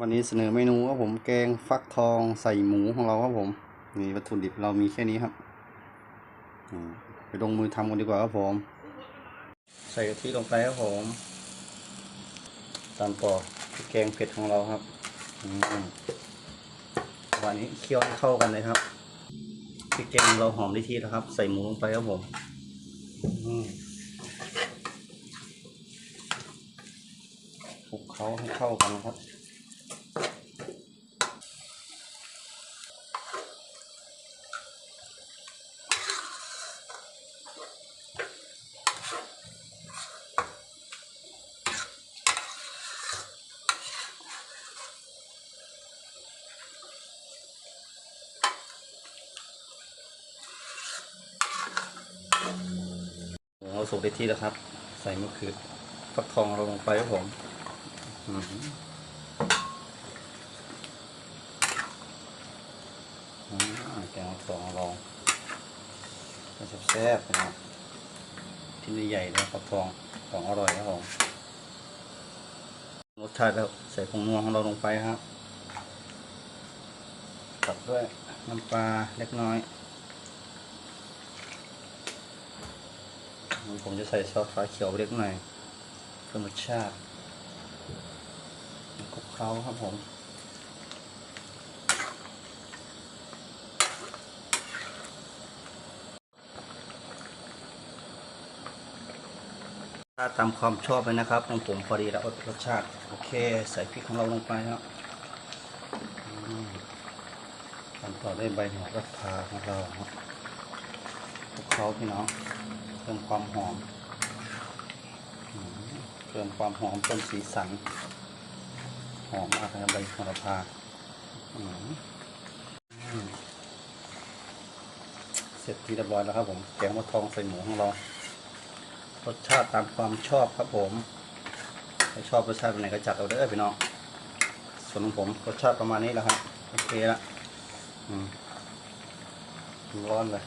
วันนี้เสนอเมนูครับผมแกงฟักทองใส่หมูของเราครับผม นี่วัตถุดิบเรามีแค่นี้ครับไปลงมือทำกันดีกว่าครับผม ใส่กะทิลงไปครับผมตามต่อพริกแกงเผ็ดของเราครับวันนี้เคี่ยวให้เข้ากันเลยครับพริกแกงเราหอมได้ที่แล้วครับ ใส่หมูลงไปครับผมอืมคลุกเคล้าให้เข้ากันนะครับ เราสุกได้ที่แล้วครับ ใส่มะเขือฟักทองเราลงไปครับผมอืมอ่าแกงฟักทองเราแซ่บๆนะครับชิ้นใหญ่เลยฟักทองของอร่อยครับผมรสชาติแล้วใส่ผงนัวของเราลงไปครับตัดด้วยน้ำปลาเล็กน้อย ผมจะใส่ซอสฟ้าเขียวเล็กหน่อยเพิ่มรสชาติคลุกเคล้าครับผมถ้าตามความชอบเลยนะครับของผมพอดีแล้วรสชาติ โอเค ใส่พริกของเราลงไปครับตามต่อด้วยใบหัวรัดพาของเราครับคลุกเคล้าพี่น้อง เพิ่มความหอมเพิ่มความหอมเพิ่มสีสัน หอมมากนะครับใบโหระพาเสร็จที่เรียบร้อยแล้วครับผม แกงมะทองใส่หมูของเรา รสชาติตามความชอบครับผมใครชอบรสชาติเป็นไหนก็จัดเอาเด้อพี่น้อง ส่วนของผมรสชาติประมาณนี้แหละครับ โอเคละอืมร้อนเลย